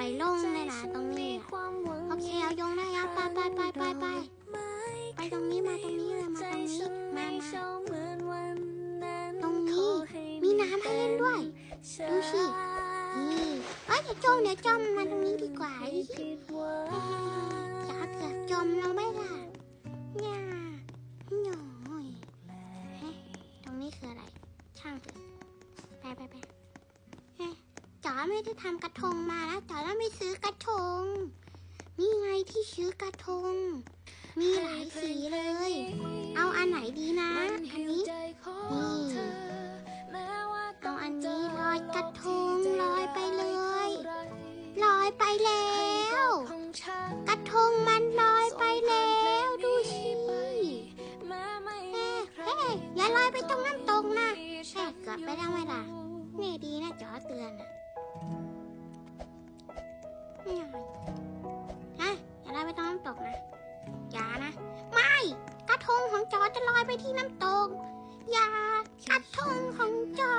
อยลงเลยนะตรงนี้โอเคเอายงได้แล้วไปไปไปไปไปไปตรงนี้มาตรงนี้เลยมาตรงนี้มามาตรงนี้มีน้ำให้เล่นด้วยดูสินี่เอ้ยอย่าจมเดี๋ยวจมมาตรงนี้ดีกว่าอีจะเกือบจมเราไหม่ล่ะเนี่ยหน่อยตรงนี้คืออะไรช่างเถอะไปไปไป จ๋าไม่ได้ทำกระทงมาแล้วจ๋าแล้วไม่ซื้อกระทง นี่ไงที่ซื้อกระทง มีหลายสีเลย เอาอันไหนดีนะ อันนี้นี่เอาอันนี้ลอยกระทงลอยไปเลยลอยไปแล้ว กระทงมันลอยไปแล้วดูสิเฮ้เฮ้อย่าลอยไปตรงน้ำตกนะแช่เกือบไปแล้ไหมล่ะนี่ดีนะจอเตือนอะ ฮะอย่าลอยไปตรงน้ำตกนะ อย่านะ ไม่ กระทงของจอจะลอยไปที่น้ำตก อย่ากระทงของจอ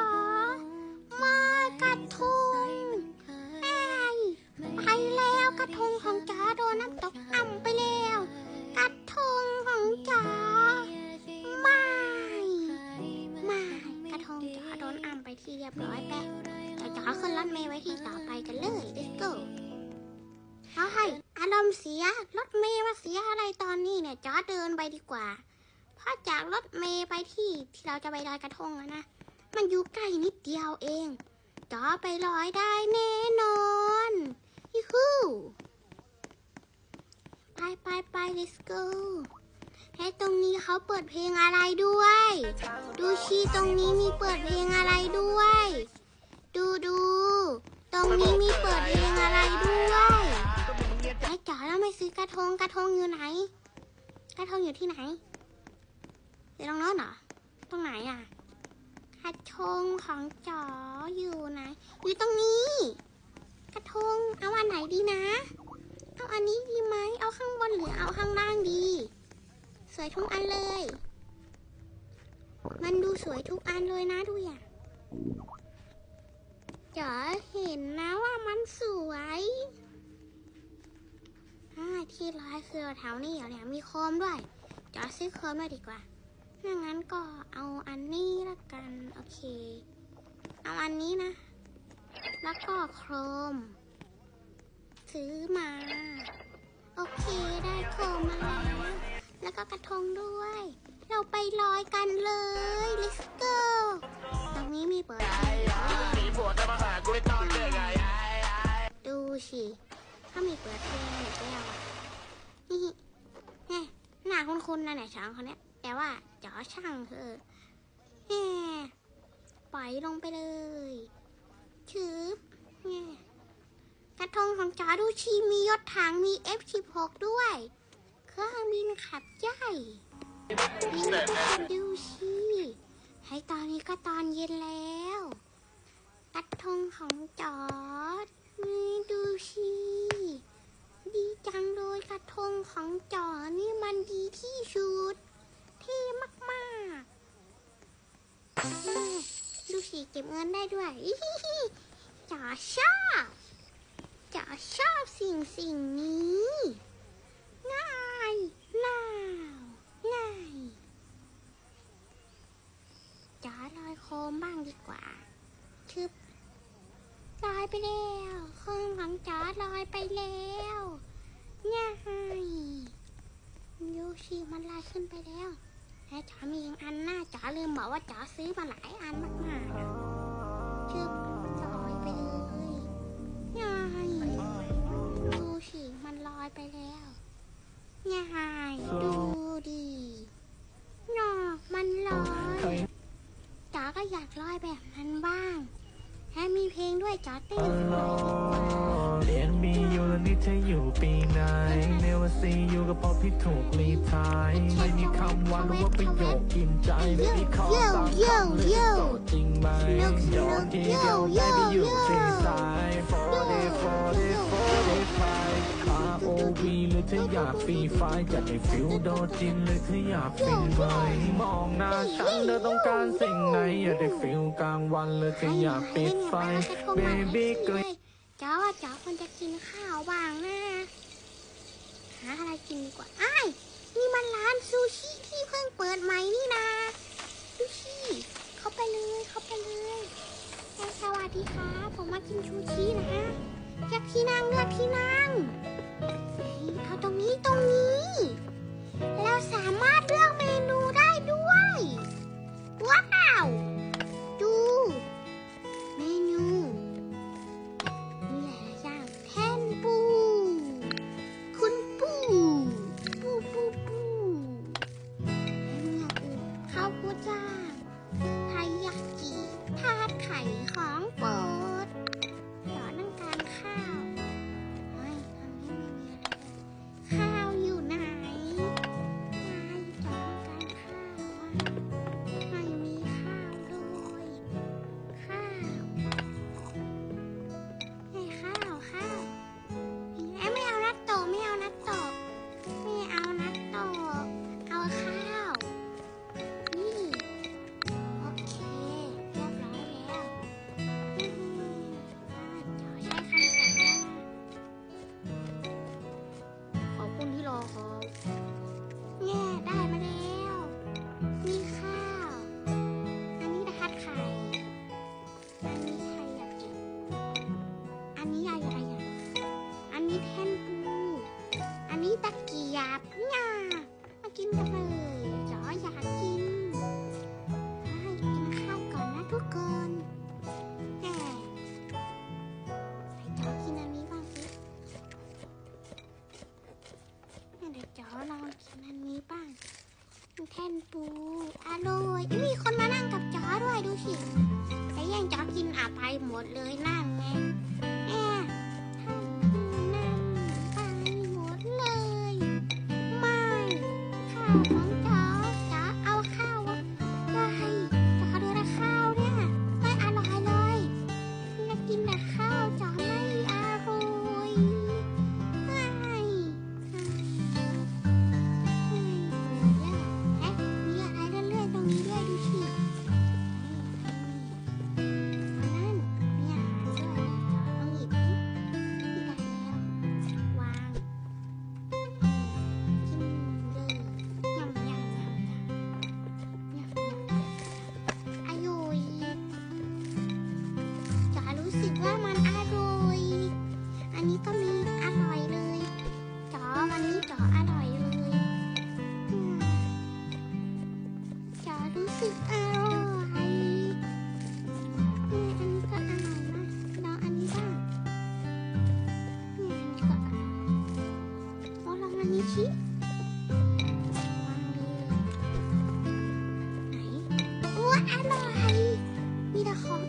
เสีย รถเมล์มาเสียอะไรตอนนี้เนี่ยจอเดินไปดีกว่า เพราะจากรถเมล์ไปที่ที่เราจะไปลอยกระทงอะนะ มันอยู่ใกล้นิดเดียวเอง จอไปลอยได้แน่นอนยูฮูไปไปไป let's go ให้ตรงนี้เขาเปิดเพลงอะไรด้วย ดูชีตรงนี้มีเปิดเพลงอะไรด้วย ดูดู ตรงนี้มีเปิดเพลงอะไรด้วย จ๋อแล้วไม่ซื้อกระทงกระทงอยู่ไหน กระทงอยู่ที่ไหนอยู่ตรงน้นเหรอตรงไหนอะกระทงของจออยู่ไหนอยู่ตรงนี้ กระทงเอาอันไหนดีนะ เอาอันนี้ดีไหมเอาข้างบนหรือเอาข้างล่างดี สวยทุกอันเลย มันดูสวยทุกอันเลยนะดูอย่างจอเห็นนะว่ามันสวย อ่าที่ร้อยคือแถวนี้เหรอเนี่ยมีโคมด้วยจอซื้อโคมมาดีกว่าถ้างั้นก็เอาอันนี้ละกัน โอเค เอาอันนี้นะ แล้วก็โครม ซื้อมา โอเคได้โครมมาแล้วแล้วก็กระทงด้วย เราไปลอยกันเลย let's go ตรงนี้มีเปิดดูสิ ถ้ามีเปิดเพลงอีกแล้วอะนี่แน่หน้าคุ้นๆนะเนี่ยช้างคนเนี้ยแต่ว่าจ๋อช่างเธอแหมปล่อยลงไปเลยชืบแหมกระทงของจ๋อดูชีมียศถังมี F16 ด้วย เครื่องบินขับใหญ่บินดูชีให้ตอนนี้ก็ตอนเย็นแล้วกระทงของจอด นี่ดูชีดีจังเลยกระทงของจอนี่มันดีที่สุดเท่มากๆดูสิเก็บเงินได้ด้วยจ๋าชอบจ๋าชอบสิ่งสิ่งนี้ ง่ายน่าง่ายจ๋าลอยโคมบ้างดีกว่าชึบ อยไปแล้วเครื่องของจ๋าลอยไปแล้วง่ายดูสิมันลอยขึ้นไปแล้วแต่จ๋ามีอีกอันหน้าจ๋าลืมบอกว่าจ๋าซื้อมาหลายอันมากๆอะชึบลอยไปเลยง่ายดูสิมันลอยไปแล้วง่ายดูดิน่ามันลอยจ๋าก็อยากลอยแบบนั้นบ้าง แถมมีเพลงด้วยจ๋าเต้นด้วยดีกว่าเรียนมีอยู่แล้วนี่เธออยู่ปีไหนเนวซีอยู่ก็เพราะพี่ถูกรีทายไม่มีคำว่าหรือว่าประโยคกินใจไม่มีข้อสามคำหรือจะโสดจริงไหมยอมทีเดียวได้ไปอยู่ซีสาย40 40 45 ROV หรือเธออยากฟรีไฟล์จะได้ฟิลโดจินหรือเธออยากฟินไหมองหน้าฉันเธอต้องการสิ่งไหนอยากได้ฟิลกลางวันหรือเธออยากปิดไฟ Baby ก็จจ๋าว่าจ๋าควรจะกินข้าวบ้างนะหาอะไรกินดีกว่าอ้ายนี่มันร้านซูชิที่เพิ่งเปิดใหม่นี่นะซูชิเข้าไปเลยเข้าไปเลยสวัสดีครับผมมากินชูชินะ เลือกที่นั่งเลือกที่นั่งเฮ้เอาตรงนี้ตรงนี้เราสามารถเลือกเมนูได้ด้วย ว้าว ดู เมนูมีหลายอย่างแท่นปู คุณปู ปูปูปูแล้วมีอย่างอื่นข้าวโพดย่า กันเลยจ๋ออยากกินให้กินข้าวก่อนนะทุกคนแหมให้จ๋อกินอันนี้บ้างสิเดี๋ยวจ๋อลองกินอันนี้บ้างแท่นปูอร่อยมีคนมานั่งกับจ๋อด้วยดูสิแต่แย่งจ๋อกินอะไปหมดเลย ข้ คืออร่อมีอันก็อร่อยนะลองอันนี้บ้างนี่อันก็ลองอันนี้ชิว้าอร่อยมีแต่ของ